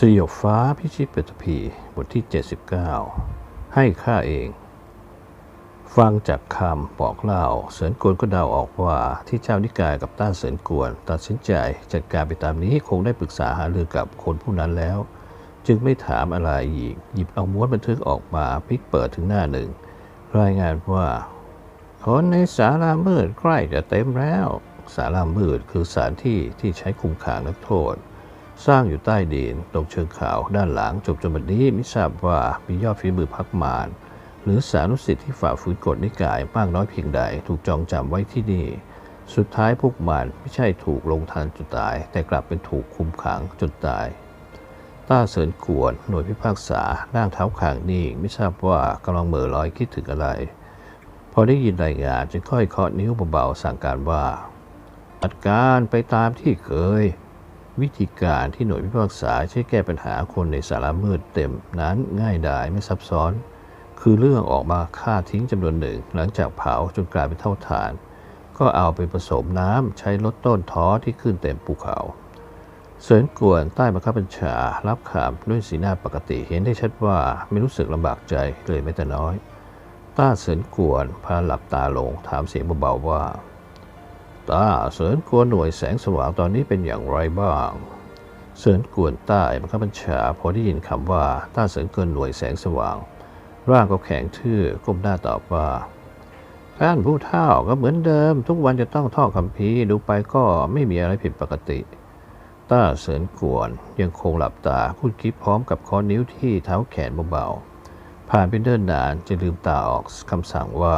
สยบฟ้าพิชิตปฐพีบทที่ 79 ให้ข้าเอง ฟังจากคำบอกเล่า เสริญกวนก็เดาออกว่าที่เจ้านิกายกับต้านเสริญกวน ตัดสินใจจัดการไปตามนี้คงได้ปรึกษาหารือกับคนผู้นั้นแล้ว จึงไม่ถามอะไรอีก หยิบเอาม้วนบันทึกออกมาพลิกเปิดถึงหน้าหนึ่ง รายงานว่าคนในศาลามืดใกล้จะเต็มแล้วศาลามืดคือสถานที่ที่ใช้คุมขังนักโทษ สร้างอยู่ใต้ดินตรงเชิงเขาด้านหลังจบจนบัดนี้ไม่ทราบว่ามียอดฝีมือพักมารหรือสานุสิทธิ์ที่ฝ่าฝืนกฎนิกายมากน้อยเพียงใดถูกจองจำไว้ที่นี่ สุดท้ายพวกมันไม่ใช่ถูกลงทันจนตาย แต่กลับเป็นถูกคุมขังจนตายต้าเสริญกวนหน่วยพิพากษานั่งเท้าขางนิ่งไม่ทราบว่ากำลังเหม่อลอยคิดถึงอะไร พอได้ยินรายงานจึงค่อยเคาะนิ้วเบาๆสั่งการว่าจัดการไปตามที่เคย วิธีการที่หน่วยพิพากษาใช้แก้ปัญหาคนในสารมืดเต็มนั้นง่ายดายไม่ซับซ้อน คือเรื่องออกมาฆ่าทิ้งจำนวนหนึ่ง หลังจากเผาจนกลายเป็นเท่าฐาน ก็เอาไปผสมน้ำใช้ลดต้นท้อที่ขึ้นเต็มภูเขา เสริญกวนใต้บังคับบัญชารับขามด้วยสีหน้าปกติเห็นได้ชัดว่าไม่รู้สึกลำบากใจเลยแม้แต่น้อย ต้าเสริญกวนพาหลับตาลงถามเสียงเบาๆว่า ตาเสริญกวนหน่วยแสงสว่างตอนนี้เป็นอย่างไรบ้าง เสริญกวนใต้บังคับบัญชาพอได้ยินคำว่าต้าเสริญกวนหน่วยแสงสว่าง ร่างก็แข็งทื่อก้มหน้าตอบว่าท่านผู้เฒ่าก็เหมือนเดิม ทุกวันจะต้องท่องคำพีดูไปก็ไม่มีอะไรผิดปกติ ต้าเสริญกวนยังคงหลับตาพูดคิดพร้อมกับข้อนิ้วที่เท้าแขนเบาๆผ่านไปเดินนานจะลืมตาออกคำสั่งว่า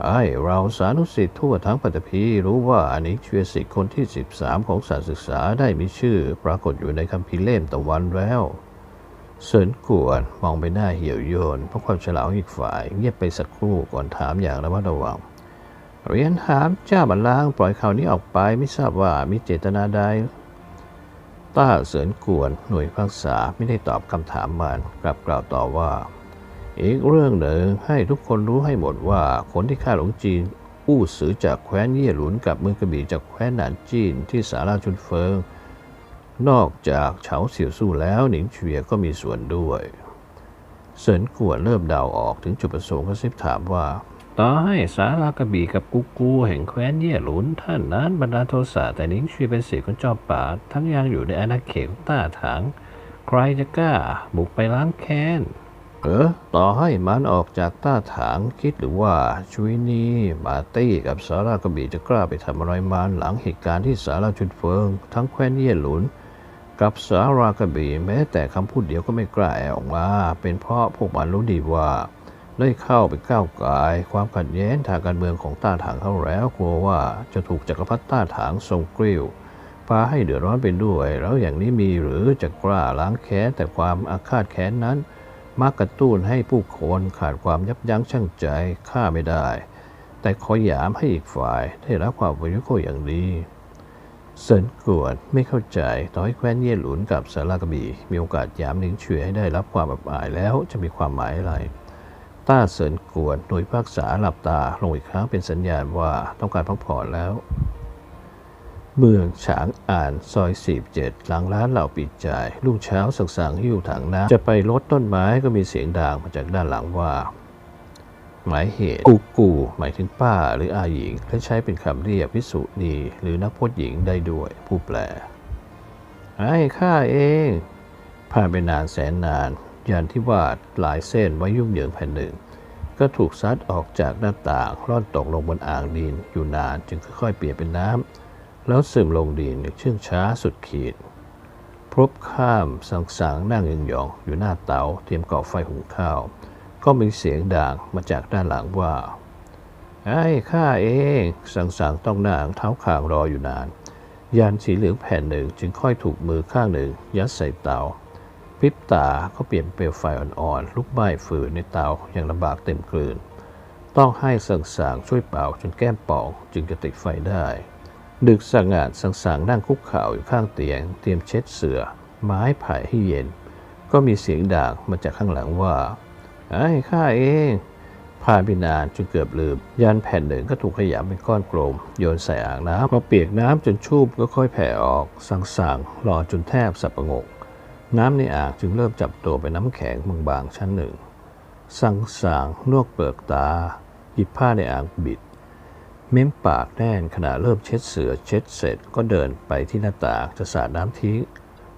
ไอ้เราสานุสิทธิ์ทั่วทั้งปัตตภีรู้ว่าอันนี้เชียสิทธิ์คนที่ 13 ของศาสศึกษาได้มีชื่อ ปรากฏอยู่ในคัมภีเล่มตะวันแล้วเสินกวนมองไปหน้าเหี่ยวโยนเพราะความฉลาดอีกฝ่ายเงียบไปสักครู่ก่อนถามอย่างระมัดระวัง เรียนถามเจ้าบัลลังปล่อยข่าวนี้ออกไปไม่ทราบว่ามีเจตนาใดต้าเสินกวนหน่วยพักษาไม่ได้ตอบคำถามมันกลับกล่าวต่อว่า อีกเรื่องหนึ่งให้ทุกคนรู้ให้หมดว่าคนที่ฆ่าหลวงจีน อู้สือจากแคว้นเย่หลุนกับเมืองกระบี่จากแคว้นหนานจีนที่สาราชุนเฟิง นอกจากเฉาเสี่ยวสู้แล้วหนิงเฉียก็มีส่วนด้วยเสินกวนเริ่มเดาออกถึงจุดประสงค์กระซิบถามว่าต่อให้สารากระบี่กับกูกูแห่งแคว้นเย่หลุนท่านนั้นบรรดาโทสะแต่หนิงเฉีเป็นเศษของจอมป่าทั้งยังอยู่ในอาณาเขตต้าถางใครจะกล้าบุกไปล้างแค้น เออต่อให้มันออกจากต้าถางคิดหรือว่าชุยนีมาตี้กับสารากระบี่จะกล้าไปทำอะไรมันหลังเหตุการณ์ที่สาราชุนเฟิง ทั้งแคว้นเย่หลุน กับสารากระบี่แม้แต่คำพูดเดียวก็ไม่กล้าแอบออกมา เป็นเพราะพวกมันรู้ดีว่า ได้เข้าไปก้าวไกาย ความขัดแย้งทางการเมืองของต้าถางเขาแล้วกลัวว่าจะถูกจักรพรรดิต้าถางทรงกริ้วพาให้เดือดร้อนไปด้วย แล้วอย่างนี้มีหรือจะกล้าล้างแค้นแต่ความอาฆาตแค้นนั้น มักกระตุ้นให้ผู้คนขาดความยับยั้งชั่งใจฆ่าไม่ได้ แต่ขอหยามให้อีกฝ่ายได้รับความประโยชน์อย่างดีเซินกวนไม่เข้าใจต่อให้แคว้นเย่หลุนกับสารากบีมีโอกาสหยามนิงเฉวยให้ได้รับความอับอายแล้วจะมีความหมายอะไร ต้าเซินกวนโดยพักษาหลับตาลงอีกครั้งเป็นสัญญาณว่าต้องการพักผ่อนแล้ว เมืองฉางอ่านซอยสีบเจ็ดหลังร้านเหล่าปีจ่ายลูกเช้าสั่งสั่งหิ้วถังน้ำจะไปลดต้นไม้ก็มีเสียงด่างมาจากด้านหลังว่า หมายเหตุกูกูหมายถึงป้าหรืออาหญิง และใช้เป็นคำเรียกวิสุณีหรือนักพจน์หญิงได้ด้วย ผู้แปล ไอ้ข้าเอง ผ่านไปนานแสนนานยันที่วาดลายเส้นไว้ยุ่งเหยิงแผ่นหนึ่ง ก็ถูกซัดออกจากหน้าต่างร่อนตกลงบนอ่างดินอยู่นานจึงค่อยๆเปลี่ยนเป็นน้ำ แล้วซึมลงดินเชื่องช้าสุดขีดพรบข้ามสังสังนั่งยองๆอยู่หน้าเตาเตรียมก่อไฟหุงข้าว ก็มีเสียงด่างมาจากด้านหลังว่าไอ้ข้าเอง สังสังต้องนั่งเท้าคางรออยู่นาน ยานสีเหลืองแผ่นหนึ่งจึงค่อยถูกมือข้างหนึ่ง ยัดใส่เตาพริบตาก็เปลี่ยนเปลวไฟอ่อนๆลุกไหม้ฝืนในเตาอย่างลำบากเต็มกลืน ต้องให้สังสางช่วยเป่าจนแก้มป่องจึงจะติดไฟได้ ดึกสงาดสังสางนั่งคุกเข่าอยู่ข้างเตียง เตรียมเช็ดเสือ ไม้ไผ่ให้เย็น ก็มีเสียงด่างมาจากข้างหลังว่าไอ้ข้าเองพผ่านไปนานจนเกือบลืมยันแผ่นหนึ่งก็ถูกขยำเป็นก้อนกลม โยนใส่อ่างน้ำพอเปียกน้ำจนชุ่มก็ค่อยแผ่ออกสั่งๆรอจนแทบสับประงก น้ำในอ่างจึงเริ่มจับตัวเป็นน้ำแข็งบางๆชั้นหนึ่งสั่งสางนวกเปลือกตาหยิบผ้าในอ่างบิด เม้มปากแน่นขณะเริ่มเช็ดเสือเช็ดเสร็จก็เดินไปที่หน้าต่างจะสาดน้ำทิ้ง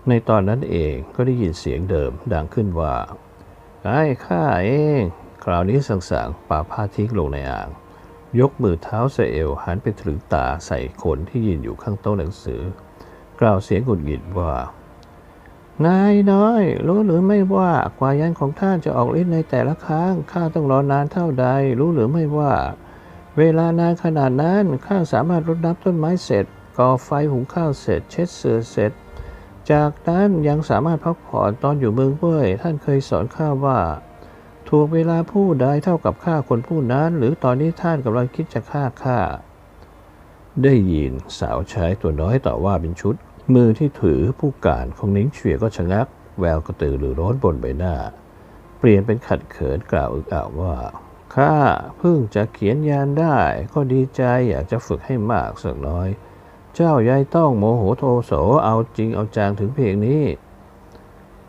ในตอนนั้นเองก็ได้ยินเสียงเดิมดังขึ้นว่าไอ้ข้าเอง คราวนี้สังสางป่าผ้าทิ้งลงในอ่าง ยกมือเท้าใส่เอวหันไปถึงตาใส่คนที่ยืนอยู่ข้างโต๊ะหนังสือ กล่าวเสียงหงุดหงิดว่านายน้อย รู้หรือไม่ว่ากวายันของท่านจะออกฤทธิ์ในแต่ละครั้งข้าต้องรอนานเท่าใด รู้หรือไม่ว่า เวลานานขนาดนั้น ข้าสามารถรดน้ำต้นไม้เสร็จก่อไฟหุงข้าวเสร็จ เช็ดเสือเสร็จ จากนั้นยังสามารถพักผ่อนตอนอยู่เมืองเว่ยท่านเคยสอนข้าว่าถูกเวลาผู้ใดเท่ากับฆ่าคนผู้นั้น หรือตอนนี้ท่านกำลังคิดจะฆ่าข้าได้ยินสาวใช้ตัวน้อยต่อว่าเป็นชุด มือที่ถือผู้การของนิ้งเฉียก็ชะงัก แววกระตือรือร้นบนใบหน้า เปลี่ยนเป็นขัดเขินกล่าวอึกอ่าวว่า ข้าเพิ่งจะเขียนยานได้ ก็ดีใจอยากจะฝึกให้มากสักน้อย เจ้ายายต้องโมโหโทโสเอาจริงเอาจังถึงเพียงนี้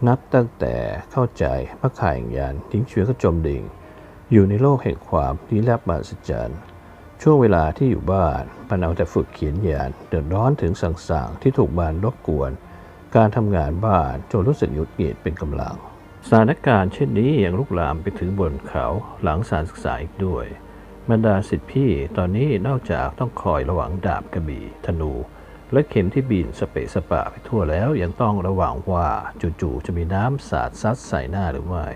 นับตั้งแต่เข้าใจพระข่ายยานทิ้งเชื้อก็จมดิ่ง อยู่ในโลกแห่งความลี้ลับมหัศจรรย์ช่วงเวลาที่อยู่บ้านมันเอาแต่ฝึกเขียนยานเดือดร้อนถึงสั่งสางที่ถูกบานรบกวน การทำงานบ้านจนรู้สึกหงุดหงิดเป็นกำลัง สถานการณ์เช่นนี้ยังลุกลามไปถึงบนเขาหลังสารศึกษาอีกด้วยบรรดาสิทธิพี่ตอนนี้นอกจากต้องคอยระวังดาบกระบี่ธนู และเข็มที่บินสเปะสปะไปทั่วแล้วยังต้องระวังว่าจู่ๆจะมีน้ำสาดซัดใส่หน้าหรือไม่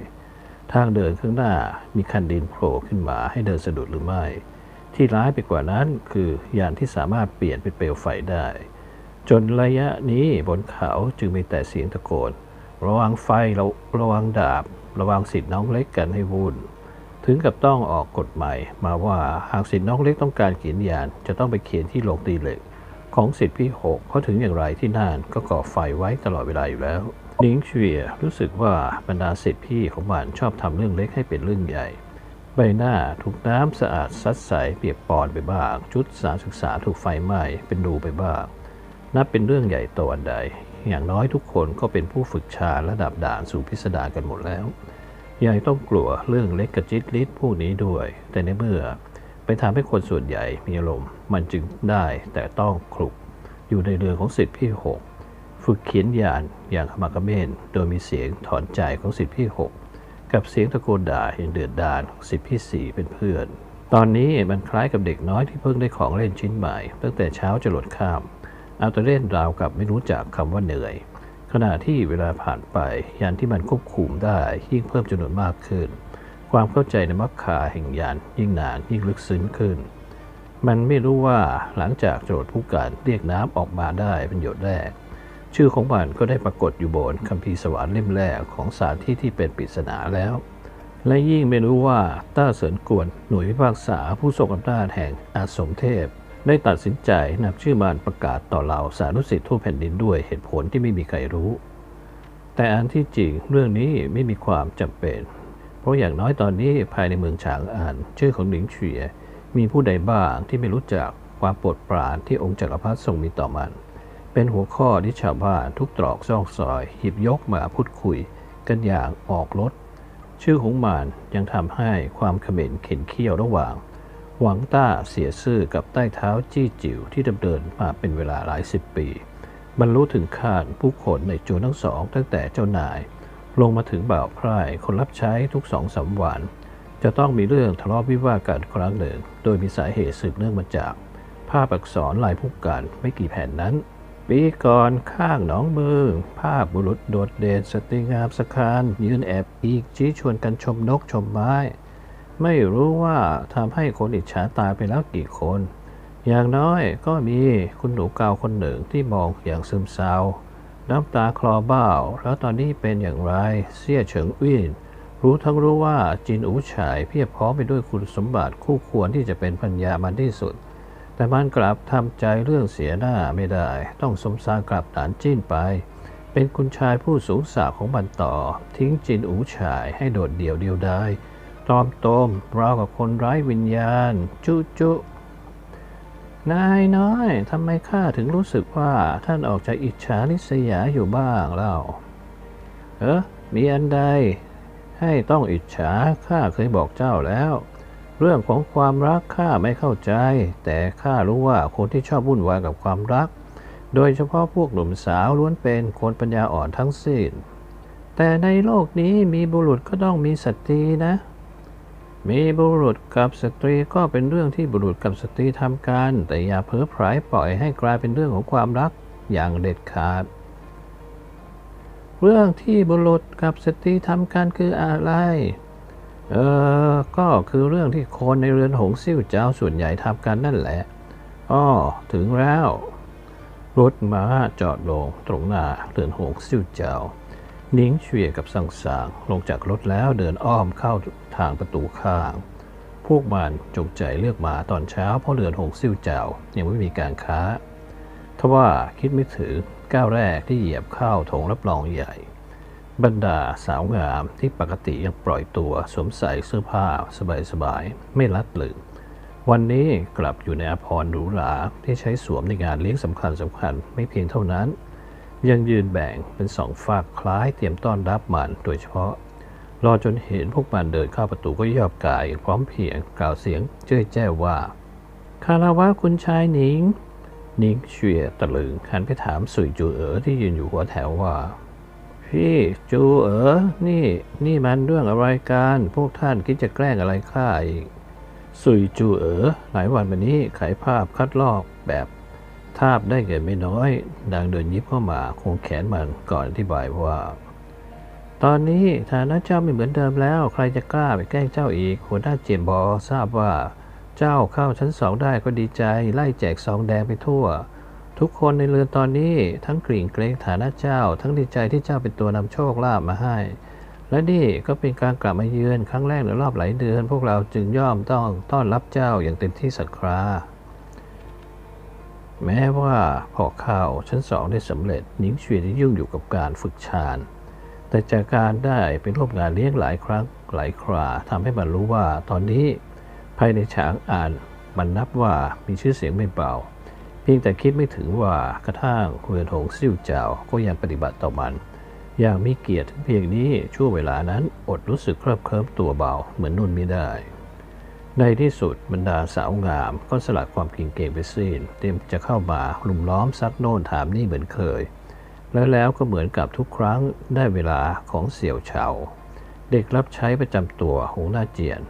ทางเดินข้างหน้ามีคันดินโผล่ขึ้นมาให้เดินสะดุดหรือไม่ ที่ร้ายไปกว่านั้นคือยานที่สามารถเปลี่ยนเป็นเปลวไฟได้ จนระยะนี้บนเขาจึงมีแต่เสียงตะโกน ระวังไฟระระวังดาบ ระวังสิทธิ์น้องเล็กกันให้วุ่น ถึงกับต้องออกกฎหมายมาว่าหากสิทธิ์น้องเล็กต้องการเขียนยาน จะต้องไปเขียนที่โรงตีเหล็ก ของสิทธิ์พี่หกเพราะถึงอย่างไรที่นั่นก็ก่อไฟไว้ตลอดเวลาอยู่แล้วนิงเชียรู้สึกว่าบรรดาสิทธิ์พี่ของมันชอบทำเรื่องเล็กให้เป็นเรื่องใหญ่ ใบหน้าถูกน้ำสะอาดซัดใสเปียกปอนไปบ้าง ชุดสารศึกษาถูกไฟไหม้เป็นรูไปบ้างนับเป็นเรื่องใหญ่โตอันใด อย่างน้อยทุกคนก็เป็นผู้ฝึกชาระดับด่านสู่พิสดารกันหมดแล้วยายต้องกลัวเรื่องเล็กกระจิตลิดพวกนี้ด้วย แต่ในเมื่อไปทำให้คนส่วนใหญ่มีอารมณ์มันจึงได้แต่ต้องคลุกอยู่ในเรือของสิทธิพี่หกฝึกเขียนยานอย่างขมักเขม้นโดยมีเสียงถอนใจของสิทธิพี่หกกับเสียงตะโกนด่าอย่างเดือดดาลของสิทธิพี่สี่เป็นเพื่อน ตอนนี้มันคล้ายกับเด็กน้อยที่เพิ่งได้ของเล่นชิ้นใหม่ ตั้งแต่เช้าจะหลดข้าม อาแต่เล่นราวกับไม่รู้จักคำว่าเหนื่อย ขณะที่เวลาผ่านไปยานที่มันควบคุมได้ยิ่งเพิ่มจำนวนมากขึ้น ความเข้าใจในมรรคาแห่งยานยิ่งนานยิ่งลึกซึ้งขึ้น มันไม่รู้ว่าหลังจากโจทย์ผู้การเรียกน้ำออกมาได้เป็นหยดแรก ชื่อของมันก็ได้ปรากฏอยู่บนคัมภีร์สวรรค์เล่มแรกของสถารที่ที่เป็นปริศนาแล้วและยิ่งไม่รู้ว่าต้าเสริญกวนหน่วยพิพากษาผู้ทรงอำนาจแห่งอาสมเทพ ได้ตัดสินใจนำชื่อมันประกาศต่อเหล่าสานุสิทธิ์ทั่วแผ่นดินด้วยเหตุผลที่ไม่มีใครรู้ แต่อันที่จริงเรื่องนี้ไม่มีความจำเป็น เพราะอย่างน้อยตอนนี้ภายในเมืองฉางอานชื่อของหลิงเฉีย มีผู้ใดบ้างที่ไม่รู้จักความโปรดปรานที่องค์จักรพรรดิทรงมีต่อมัน เป็นหัวข้อที่ชาวบ้านทุกตรอกซอกซอย หยิบยกมาพูดคุย กันอย่างออกรถชื่อของมันยังทำให้ความเขม็นเข็นเคี้ยวระหว่าง หวังต้าเสียซื่อกับใต้เท้าจี้จิ๋วที่ดำเนินมาเป็นเวลาหลายสิบปีบรรลุถึงคาดผู้คนในจูทั้งสองตั้งแต่เจ้านาย ลงมาถึงบ่าวไพร่คนรับใช้ทุกสองสามวัน จะต้องมีเรื่องทะเลาะวิวาทกันครั้งหนึ่ง โดยมีสาเหตุสืบเนื่องมาจาก ภาพอักษรลายผู้การไม่กี่แผ่นนั้น ปีก่อนข้างหนองมือ ภาพบุรุษโดดเด่นสตรีงามสคานยืนแอบอีกชี้ชวนกันชมนกชมไม้ ไม่รู้ว่าทำให้คนอิจฉาตายไปแล้วกี่คน อย่างน้อยก็มีคุณหนูเกาคนหนึ่งที่มองอย่างซึมเศร้า น้ำตาคลอเบ้า แล้วตอนนี้เป็นอย่างไร เสียเฉิงวิ่นรู้ทั้งรู้ว่าจินอูฉายเพียบพร้อมไปด้วยคุณสมบัติคู่ควรที่จะเป็นพัญญามันที่สุด แต่มันกลับทำใจเรื่องเสียหน้าไม่ได้ ต้องสมสารกลับฐานจิ้นไป เป็นคุณชายผู้สูงศักของมันต่อ ทิ้งจินอูฉายให้โดดเดี่ยวเดียวดาย ตอมโตมราวกับคนไร้วิญญาณ จุจุนายน้อยทำไมข้าถึงรู้สึกว่าท่านออกจากอิจฉาริษยาอยู่บ้างเล่า เออมีอันใด ให้ต้องอิจฉาข้าเคยบอกเจ้าแล้ว เรื่องของความรักข้าไม่เข้าใจ แต่ข้ารู้ว่าคนที่ชอบวุ่นวายกับความรัก โดยเฉพาะพวกหนุ่มสาวล้วนเป็นคนปัญญาอ่อนทั้งสิ้นแต่ในโลกนี้มีบุรุษก็ต้องมีสตรีนะ มีบุรุษกับสตรีก็เป็นเรื่องที่บุรุษกับสตรีทำกัน แต่อย่าเพ้อไพรปล่อยให้กลายเป็นเรื่องของความรักอย่างเด็ดขาด เรื่องที่บุรุษกับสตรีทำกันคืออะไร เออ ก็คือเรื่องที่คนในเรือนหงซิ่วเจ้าส่วนใหญ่ทำกันนั่นแหละอ้อถึงแล้ว รถม้าจอดลงตรงหน้าเรือนหงซิ่วเจ้า นิ้งเฉียกับสังสางลงจากรถแล้วเดินอ้อมเข้าทางประตูข้าง พวกมันจงใจเลือกมาตอนเช้าเพราะเรือนหงซิ่วเจ้ายังไม่มีการค้า ทว่าคิดไม่ถึงก้าวแรกที่เหยียบเข้าถงรับรองใหญ่ บรรดาสาวงามที่ปกติยังปล่อยตัวสวมใส่เสื้อผ้าสบายๆไม่ลัดหลึงวันนี้กลับอยู่ในอภรณ์หรูหราที่ใช้สวมในงานเลี้ยงสำคัญสำคัญไม่เพียงเท่านั้น ยังยืนแบ่งเป็นสองฝากคล้ายเตรียมต้อนรับมันโดยเฉพาะ รอจนเห็นพวกมันเดินเข้าประตูก็ยอบกายพร้อมเพียงกล่าวเสียงเจ้ยแจ้วว่า คาราวะคุณชายหนิงหนิงเฉียตะลึงหันไปถามสุยจูเอ๋อที่ยืนอยู่หัวแถวว่า พี่จูเอ๋อนี่นี่มันเรื่องอะไรกันพวกท่านคิดจะแกล้งอะไรข้าอีกสุยจูเอ๋อหลายวันมานี้ขายภาพคัดลอกแบบ ทาบได้เงินไม่น้อย ดังเดินยิบเข้ามาคงแขนมันก่อนอธิบายว่า ตอนนี้ฐานะเจ้าไม่เหมือนเดิมแล้ว ใครจะกล้าไปแกล้งเจ้าอีกหัวหน้าเจียมบอทราบว่าเจ้าเข้าชั้นสองได้ก็ดีใจ ไล่แจกซองแดงไปทั่ว ทุกคนในเรือนตอนนี้ทั้งกริ่งเกรงฐานะเจ้า ทั้งดีใจที่เจ้าเป็นตัวนำโชคลาภมาให้ และนี่ก็เป็นการกลับมาเยือนครั้งแรกในรอบหลายเดือน พวกเราจึงย่อมต้องต้อนรับเจ้าอย่างเต็มที่ศรัทธา แม้ว่าพอข้าวชั้นสองได้สำเร็จหญิงเฉวียนยุ่งอยู่กับการฝึกฌานแต่จากการได้ไปร่วมงานเลี้ยงหลายครั้งหลายคราทำให้มันรู้ว่าตอนนี้ภายในฉางอ่านมันนับว่ามีชื่อเสียงไม่เบาเพียงแต่คิดไม่ถึงว่ากระทั่งเรือนหงซิ่วเจ้าก็ยังปฏิบัติต่อมัน อย่างมีเกียรติถึงเพียงนี้ช่วงเวลานั้นอดรู้สึกเคลิบเคลิ้มตัวเบาเหมือนนุ่นไม่ได้ ในที่สุดบรรดาสาวงามก็สลัดความก่งเก่งไปสิ้นเตรียมจะเข้ามาลุมล้อมซักโน่นถามนี่เหมือนเคย แล้วแล้วก็เหมือนกับทุกครั้งได้เวลาของเสี่ยวเฉาเด็กรับใช้ประจำตัวหงหน้าเจียน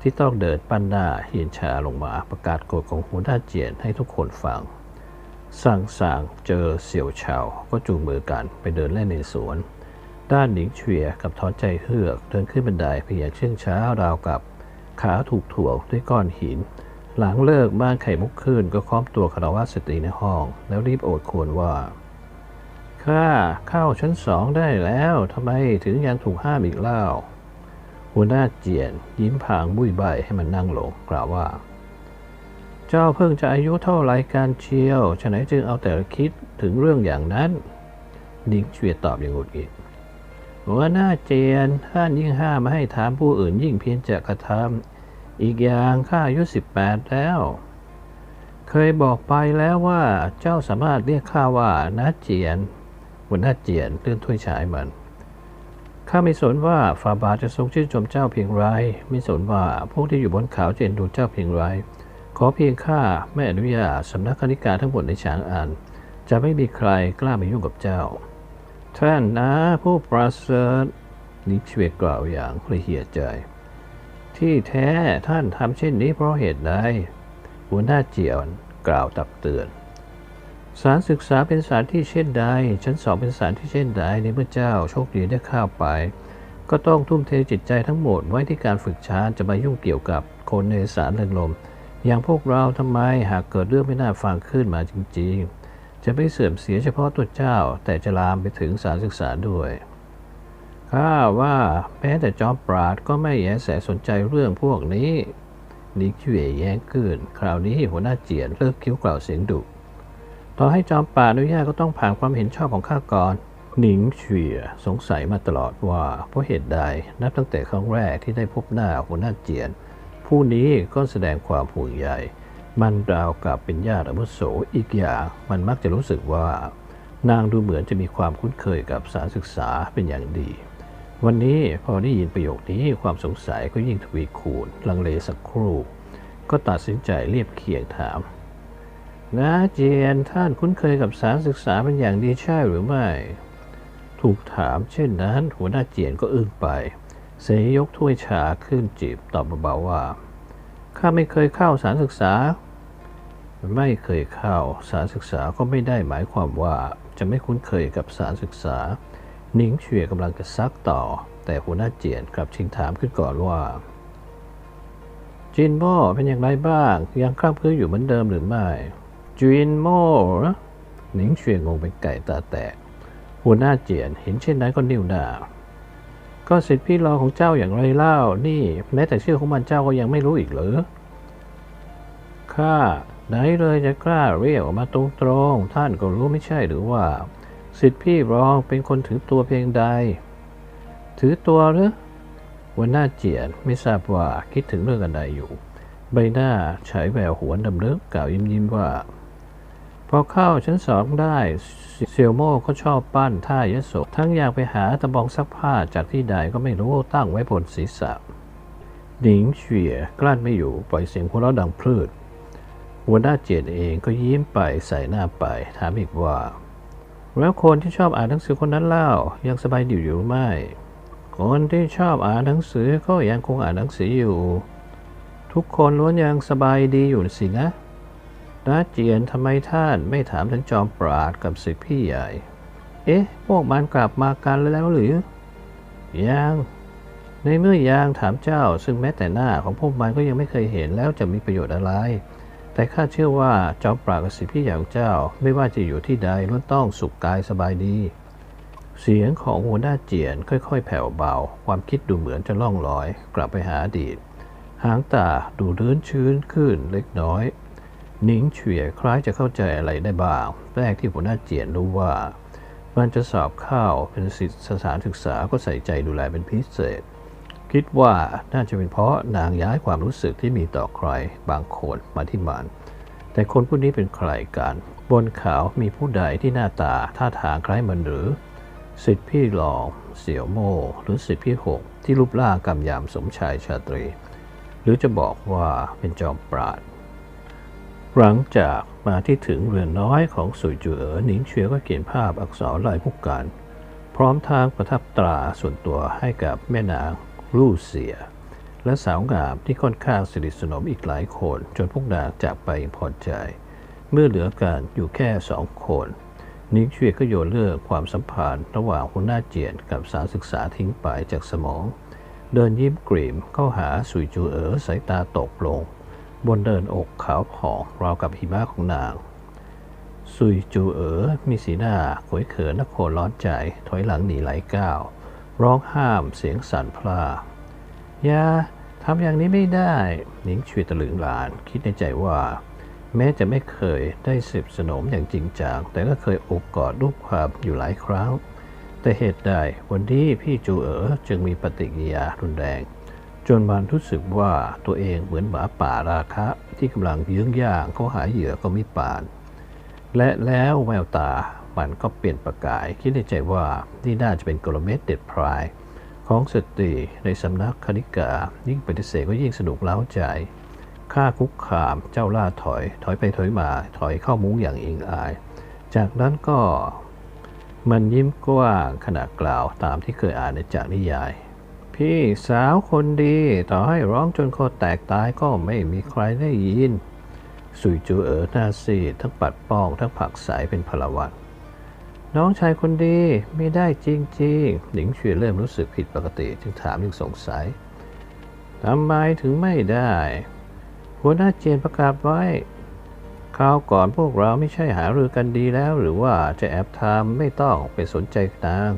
ที่ต้องเดินปั้นหน้าเหียนชาลงมาประกาศกฎของหัวหน้าเจียนให้ทุกคนฟัง สั่งสั่งเจอเสี่ยวเฉาก็จูงมือกันไปเดินเล่นในสวน ด้านหนิงเฉียกับทอนใจเฮือกเดินขึ้นบันไดเพียงเชื่องช้าราวกับ ขาถูกถ่วงด้วยก้อนหิน หลังเลิกบ้านไข่มุกขึ้นก็ค้อมตัวคารวะสตรีในห้อง แล้วรีบโอดครวญว่าข้าเข้าชั้นสองได้แล้วทำไมถึงยังถูกห้ามอีกเล่า หัวหน้าเจียน ยิ้มผางบุยใบให้มันนั่งลงกล่าวว่า เจ้าเพิ่งจะอายุเท่าไรการเชียวฉะไหนจึงเอาแต่คิดถึงเรื่องอย่างนั้นนิงเชียตอบอย่างหงุดหงิด หัวหน้าเจียนท่านยิ่งห้ามไม่ให้ถามผู้อื่นยิ่งเพียงจะกระทำอีกอย่างข้าอายุสิบแปดแล้ว เคยบอกไปแล้วว่าเจ้าสามารถเรียกข้าว่าน้าเจียนหัวหน้าเจียนเลื่อนถ้วยชายมันข้าไม่สนว่าฟาบาทจะทรงชื่นชมเจ้าเพียงไรไม่สนว่าพวกที่อยู่บนเขาจะเอ็นดูเจ้าเพียงไรขอเพียงข้าไม่อนุญาตสำนักคณิกาทั้งหมดในฉางอัน จะไม่มีใครกล้ามายุ่งกับเจ้า ท่านนะผู้ประเสริฐนิชเวกกล่าวอย่างละเหียดใจ ที่แท้ท่านทำเช่นนี้เพราะเหตุใดหัวหน้าเจียนกล่าวตักเตือน สารศึกษาเป็นสารที่เช่นใด ชั้นสองเป็นสารที่เช่นใดในเมื่อเจ้าโชคดีได้เข้าไป ก็ต้องทุ่มเทจิตใจทั้งหมดไว้ที่การฝึกชานจะมายุ่งเกี่ยวกับคนในสารเริงลม อย่างพวกเราทำไมหากเกิดเรื่องไม่น่าฟังขึ้นมาจริง ๆ จะไม่เสื่อมเสียเฉพาะตัวเจ้า แต่จะลามไปถึงสารศึกษาด้วยข้าว่าแม้แต่จอมปราดก็ไม่แยแสสนใจเรื่องพวกนี้นิกเย่แย้งขึ้นคราวนี้หัวหน้าเจียนเลิกคิ้วกล่าวเสียงดุต่อให้จอมป่าอนุญาตก็ต้องผ่านความเห็นชอบของข้าก่อนหนิงเฉียสงสัยมาตลอดว่า เพราะเหตุใดนับตั้งแต่ครั้งแรกที่ได้พบหน้าหัวหน้าเจียน ผู้นี้ก็แสดงความห่วงใย มันราวกับเป็นญาติอาวุโสอีกอย่าง มันมักจะรู้สึกว่า นางดูเหมือนจะมีความคุ้นเคยกับสารศึกษาเป็นอย่างดี วันนี้พอได้ยินประโยคนี้ความสงสัยก็ยิ่งทวีคูณ ลังเลสักครู่ ก็ตัดสินใจเรียบเคียงถามน้าเจียนท่านคุ้นเคยกับสารศึกษาเป็นอย่างดีใช่หรือไม่ ถูกถามเช่นนั้น หัวหน้าเจียนก็อึ้งไป เสยยกถ้วยชาขึ้นจีบตอบเบาๆว่าข้าไม่เคยเข้าสารศึกษา ไม่เคยเข้าสารศึกษาก็ไม่ได้หมายความว่าจะไม่คุ้นเคยกับสารศึกษา นิงเฉียกำลังจะซักต่อ แต่หัวหน้าเจียนกลับชิงถามขึ้นก่อนว่า จินโม่เป็นอย่างไรบ้าง ยังคร่ำพื้นอยู่เหมือนเดิมหรือไม่ จินโม่หรอหนิงเฉียงงเป็นไก่ตาแตก หัวหน้าเจียนเห็นเช่นนั้นก็นิ้วหน้าก็สิทธิพี่รองของเจ้าอย่างไรเล่า นี่ แม้แต่ชื่อของมันเจ้าก็ยังไม่รู้อีกเหรอข้า ไหนเลยจะกล้าเรียกออกมาตรงๆ ท่านก็รู้ไม่ใช่หรือว่า สิทธิพี่รองเป็นคนถือตัวเพียงใด ถือตัวหรือวันหน้าเจียนไม่ทราบว่าคิดถึงเรื่องอะไรอยู่ ใบหน้าฉายแววหวนดำเลิกกล่าวยิ้มยิ้มว่า พอเข้าชั้นสองได้เซียวโม่ก็ชอบปั้นท่ายโสทั้งอยากไปหาตะบองซักผ้าจากที่ใดก็ไม่รู้ตั้งไว้บนศีรษะหนิงเฉียกลั้นไม่อยู่ปล่อยเสียงหัวเราะดังพลืด หัวหน้าเจียนเองก็ยิ้มไปใส่หน้าไป ถามอีกว่า แล้วคนที่ชอบอ่านหนังสือคนนั้นเล่ายังสบายดีอยู่หรือไม่คนที่ชอบอ่านหนังสือก็ยังคงอ่านหนังสืออยู่ ทุกคนล้วนยังสบายดีอยู่สินะน้าเจียนทำไมท่านไม่ถามถึงจอมปราดกับสิทธิพี่ใหญ่ เอ๊ะ พวกมันกลับมากันแล้วหรือ ยัง ในเมื่อยางถามเจ้าซึ่งแม้แต่หน้าของพวกมันก็ยังไม่เคยเห็นแล้วจะมีประโยชน์อะไร แต่ข้าเชื่อว่าจอมปราบสิทธิพี่ใหญ่ของเจ้าไม่ว่าจะอยู่ที่ใดล้วนต้องสุขกายสบายดี เสียงของหัวหน้าเจียนค่อยๆ แผ่วเบา ความคิดดูเหมือนจะล่องลอย กลับไปหาอดีต หางตาดูเลื่นชื้นขึ้นเล็กน้อยหนิงเฉียคล้ายจะเข้าใจอะไรได้บ้าง แรกที่หัวหน้าเจียนรู้ว่า มันจะสอบเข้าเป็นสิทธิสถานศึกษาก็ใส่ใจดูแลเป็นพิเศษ คิดว่าน่าจะเป็นเพราะนางย้ายความรู้สึกที่มีต่อใครบางคนมาที่มันแต่คนผู้นี้เป็นใครกัน บนเขามีผู้ใดที่หน้าตาท่าทางคล้ายมันหรือ สิทธิพี่หลอง เสี่ยวโม่หรือสิทธิพี่หกที่รูปร่างกำยำสมชายชาตรี หรือจะบอกว่าเป็นจอมปราดหลังจากมาที่ถึงเรือนน้อยของสุยจูเอ๋อหนิงเฉียก็เขียนภาพอักษรลายผู้กันพร้อมทางประทับตราส่วนตัวให้กับแม่นาง ลู่เสีย และสาวงามที่ค่อนข้างสนิทสนมอีกหลายคน จนพวกนางจากไปอย่างพอใจ เมื่อเหลือกันอยู่แค่สองคนนิงเฉียก็โยนเลิกความสัมพันธ์ระหว่างหัวหน้าเจียนกับสาวศึกษาทิ้งไปจากสมอง เดินยิ้มกรีมเข้าหาสุยจูเอ๋อสายตาตกลง บนเดินอกขาวผ่องราวกับหิมะของนางซุยจูเอ๋อมีสีหน้าขวยเขินนักโคร้อนใจถอยหลังหนีไหลก้าว ร้องห้ามเสียงสั่นพลาอย่าทำอย่างนี้ไม่ได้หนิงช่วยตะลึงหลานคิดในใจว่า แม้จะไม่เคยได้สิบสนมอย่างจริงจังแต่ก็เคยอบกอดรูปความอยู่หลายครั้ง แต่เหตุใดวันนี้พี่จูเอ๋อจึงมีปฏิกิริยารุนแรง จนมันรู้สึกว่าตัวเองเหมือนหมาป่าราคะ ที่กำลังเยื้องย่างเขาหาเหยื่อก็ไม่ปาน และแล้วแววตา มันก็เปลี่ยนประกาย คิดในใจว่านี่น่าจะเป็นกลเม็ดเด็ดพราย ของสตรีในสำนักคณิกา ยิ่งปฏิเสธก็ยิ่งสนุกเล้าใจข้าคุกขามเจ้าล่าถอย ถอยไปถอยมา ถอยเข้ามุ้งอย่างอิงอาย จากนั้นก็มันยิ้มกว้างขณะกล่าวตามที่เคยอ่านในจากนิยาย พี่สาวคนดี ต่อให้ร้องจนคอแตกตายก็ไม่มีใครได้ยิน สุยจูเอ๋อหน้าซีทั้งปัดป้องทั้งผักสายเป็นพลวัน น้องชายคนดีไม่ได้จริงๆหนิงเฉียเริ่มรู้สึกผิดปกติจึงถามยังสงสัยทำไมถึงไม่ได้ หัวหน้าเจียนประกาศไว้คราวก่อนพวกเราไม่ใช่หารือกันดีแล้ว หรือว่าจะแอบทำไม่ต้องไปสนใจนาง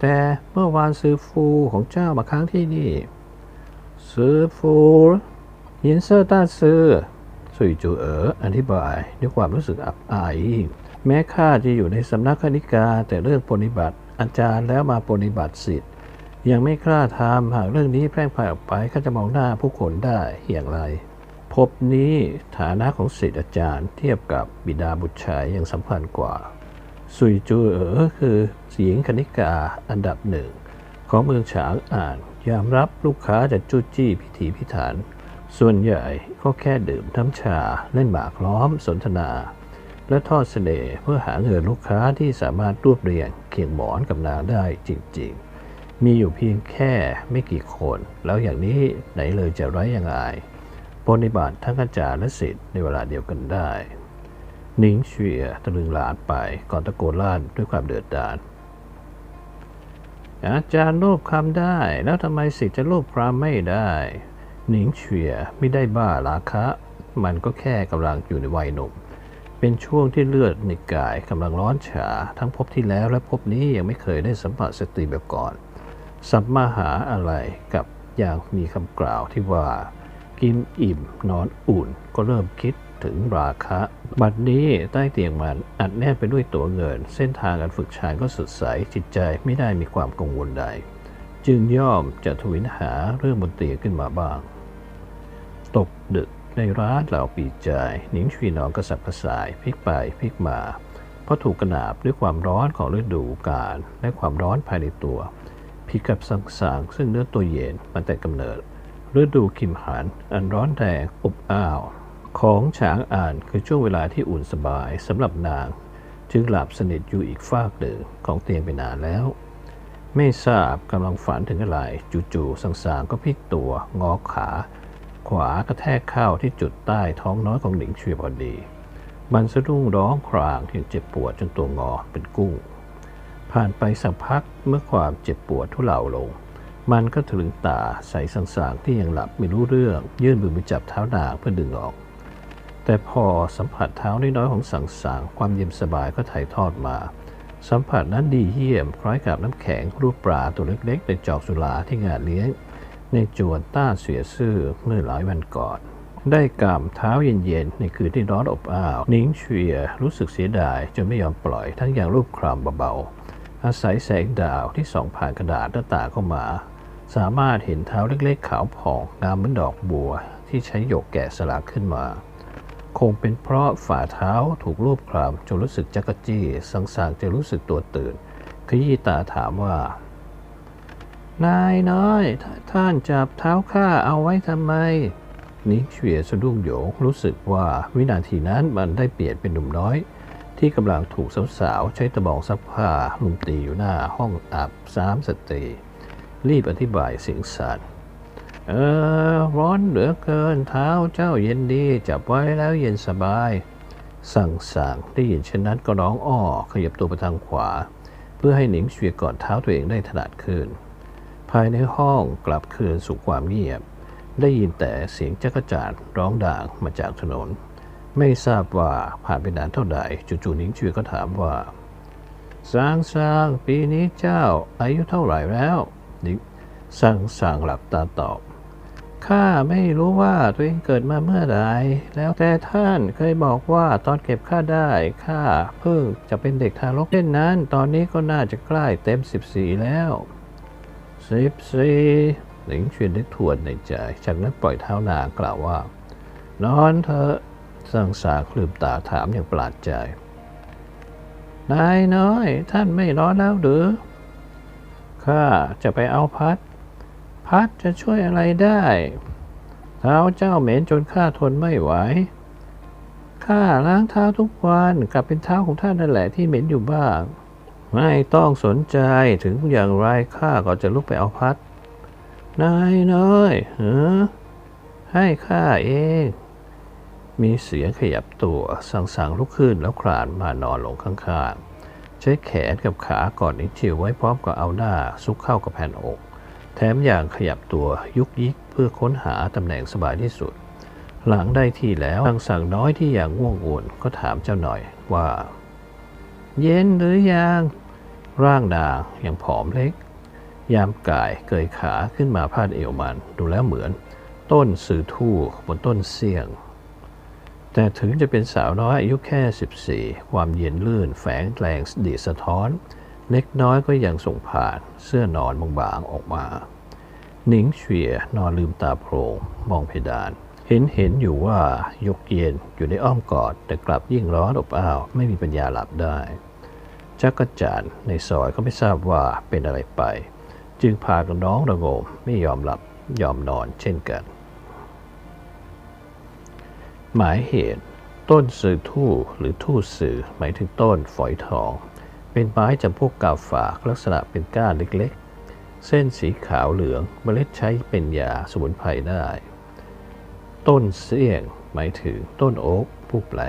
แต่เมื่อวานซื้อฟูของเจ้ามาค้างที่นี่ซื้อฟูยินเซอร์ต้าซื้อสุยจูเอ๋ออธิบายด้วยความรู้สึกอับอาย แม้ข้าจะอยู่ในสำนักคณิกาแต่เรื่องปฏิบัติ อาจารย์แล้วมาปฏิบัติสิทธิ์ยังไม่กล้าทำหากเรื่องนี้แพร่งพายออกไปข้าจะมองหน้าผู้คนได้อย่างไร พบนี้ฐานะของศิษย์อาจารย์เทียบกับบิดาบุตรชายยังสำคัญกว่า สุยจูเอ๋อคือหญิงคณิกาอันดับหนึ่งของเมืองฉางอ่านยอมรับลูกค้าจะจู้จี้พิถีพิถัน ส่วนใหญ่ก็แค่ดื่มน้ำชาเล่นหมากล้อมสนทนา และทอดเสน่ห์เพื่อหาเงินลูกค้าที่สามารถรวบเรียงเคียงหมอนกับนางได้จริง ๆ มีอยู่เพียงแค่ไม่กี่คน แล้วอย่างนี้ไหนเลยจะไร้ยังไงปฏิบัติทั้งอาจารย์และศิษย์ในเวลาเดียวกันได้นิงเฉียตะลึงหลานไปก่อนตะโกนลั่นด้วยความเดือดดาลอาจารย์โลภคำได้ แล้วทำไมสิจะโลภพรามไม่ได้ หนิงเฉียไม่ได้บ้าราคะ มันก็แค่กำลังอยู่ในวัยหนุ่ม เป็นช่วงที่เลือดในกายกำลังร้อนฉา ทั้งพบที่แล้วและพบนี้ยังไม่เคยได้สัมผัสสตรีแบบก่อน สัมมาหาอะไรกับอย่างมีคำกล่าวที่ว่า กินอิ่มนอนอุ่น ก็เริ่มคิดถึงราคะ บัดนี้ใต้เตียงมันอัดแน่นไปด้วยตัวเงิน เส้นทางการฝึกชานก็สดใส จิตใจไม่ได้มีความกังวลใด จึงย่อมจะทวินหาเรื่องบนเตียงขึ้นมาบ้าง ตกดึก ในร้านเหล่าปีจายหนิงชีนองกระสับกระส่ายพลิกไปพลิกมา เพราะถูกกระหนาบด้วยความร้อนของฤดูกาลและความร้อนภายในตัวผิดกับสังสางซึ่งเนื้อตัวเย็นมันแต่กำเนิดฤดูคิมหันอันร้อนแรงอบอ้าว ของฉางอ่านคือช่วงเวลาที่อุ่นสบายสำหรับนาง จึงหลับสนิทอยู่อีกฟากหนึ่งของเตียงไปนานแล้ว ไม่ทราบกำลังฝันถึงอะไร จู่ๆสังสางก็พลิกตัว งอขา ขวากระแทกเข้าที่จุดใต้ท้องน้อยของหนิงเชียพอดี มันสะดุ้งร้องครางอย่างเจ็บปวดจนตัวงอเป็นกุ้ง ผ่านไปสักพักเมื่อความเจ็บปวดทุเลาลง มันก็ถึงตาใส่สังสางที่ยังหลับไม่รู้เรื่อง ยื่นมือไปจับเท้านางเพื่อดึงออก แต่พอสัมผัสเท้าน้อยๆของสังสางความเย็นสบายก็ถ่ายทอดมาสัมผัสนั้นดีเยี่ยมคล้ายกับน้ำแข็งรูปปลาตัวเล็กๆในจอกสุราที่งานเลี้ยง ในจวนต้าเสียซื่อเมื่อหลายวันก่อน ได้กามเท้าเย็นๆ ในคืนที่ร้อนอบอ้าว นิ้งเชียรู้สึกเสียดายจนไม่ยอมปล่อยทั้งอย่างรูปคลำเบาๆ อาศัยแสงดาวที่ส่องผ่านกระดาษหน้าต่างเข้ามา สามารถเห็นเท้าเล็กๆ ขาวผ่องงามเหมือนดอกบัว ที่ใช้หยกแกะสลักขึ้นมา คงเป็นเพราะฝ่าเท้าถูกรูปคลำจนรู้สึกจักจี้สังสางจะรู้สึกตัวตื่นขยี้ตาถามว่า นายน้อย ท่านจับเท้าข้าเอาไว้ทำไม นิเฉียสะดุ้งโหยงรู้สึกว่าวินาทีนั้นมันได้เปลี่ยนเป็นหนุ่มน้อย ที่กำลังถูกสาวๆ ใช้ตะบองซักผ้าลุมตีอยู่หน้าห้องอาบสามสตรี รีบอธิบายเสียงสั่นเออ ร้อนเหลือเกินเท้าเจ้าเย็นดี จับไว้แล้วเย็นสบาย สั่งสั่งได้ยินเช่นนั้นก็ร้องอ้อขยับตัวไปทางขวา เพื่อให้หนิงเฉียกอดเท้าตัวเองได้ถนัดขึ้น ภายในห้องกลับคืนสู่ความเงียบ ได้ยินแต่เสียงจักรจานร้องด่างมาจากถนน ไม่ทราบว่าผ่านไปนานเท่าใดจู่ๆนิ้งเฉียก็ถามว่าสางสางปีนี้เจ้าอายุเท่าไหร่แล้วนิ้งสางสางหลับตาตอบข้าไม่รู้ว่าตัวเองเกิดมาเมื่อใดแล้วแต่ท่านเคยบอกว่าตอนเก็บข้าได้ข้าเพิ่งจะเป็นเด็กทารกเช่นนั้น ตอนนี้ก็น่าจะใกล้เต็ม 14 แล้ว สิบสี่หลิงเชียนได้ทวนในใจ จากนั้นปล่อยเท้านางกล่าวว่า นอนเถอะสังสาคลืมตาถามอย่างประหลาดใจ นายน้อย ท่านไม่ร้อนแล้วหรือ ข้าจะไปเอาพัด พัดจะช่วยอะไรได้เท้าเจ้าเหม็นจนข้าทนไม่ไหว ข้าล้างเท้าทุกวันกลับเป็นเท้าของท่านนั่นแหละที่เหม็นอยู่บ้าง ไม่ต้องสนใจถึงอย่างไรข้าก็จะลุกไปเอาพัด นายน้อยเออให้ข้าเอง มีเสียงขยับตัวสั่งๆลุกขึ้นแล้วคลานมานอนลงข้างๆ ใช้แขนกับขากอดนิดชิวไว้พร้อมกับเอาหน้าซุกเข้ากับแผ่นอก แถมอย่างขยับตัวยุกยิกเพื่อค้นหาตำแหน่งสบายที่สุด หลังได้ที่แล้วทางสั่งน้อยที่อย่างง่วงอุ่นก็ถามเจ้าหน่อยว่า เย็นหรือยัง ร่างนางยังผอมเล็ก ยามกายเกยขาขึ้นมาพาดเอวมัน ดูแล้วเหมือน ต้นสื่อทู่บนต้นเสี่ยง แต่ถึงจะเป็นสาวน้อยอายุแค่ 14 ความเย็นลื่นแฝงแรงดีสะท้อน เล็กน้อยก็ยังส่งผ่านเสื้อนอนบางๆออกมา หนิงเฉียนอนลืมตาโพลงมองเพดานเห็นเห็นอยู่ว่ายกเย็นอยู่ในอ้อมกอด แต่กลับยิ่งร้อนอบอ้าว ไม่มีปัญญาหลับได้ จักรจันทร์ในซอยก็ไม่ทราบว่าเป็นอะไรไป จึงพากันน้องระงมไม่ยอมหลับยอมนอนเช่นกัน หมายเหตุ ต้นสื่อทู่หรือทู่สื่อหมายถึงต้นฝอยทอง เป็นไม้จำพวกกาฝากลักษณะเป็นก้านเล็กๆ เส้นสีขาวเหลืองเมล็ดใช้เป็นยาสมุนไพรได้ ต้นเสี่ยงหมายถึงต้นโอ๊กผู้แปล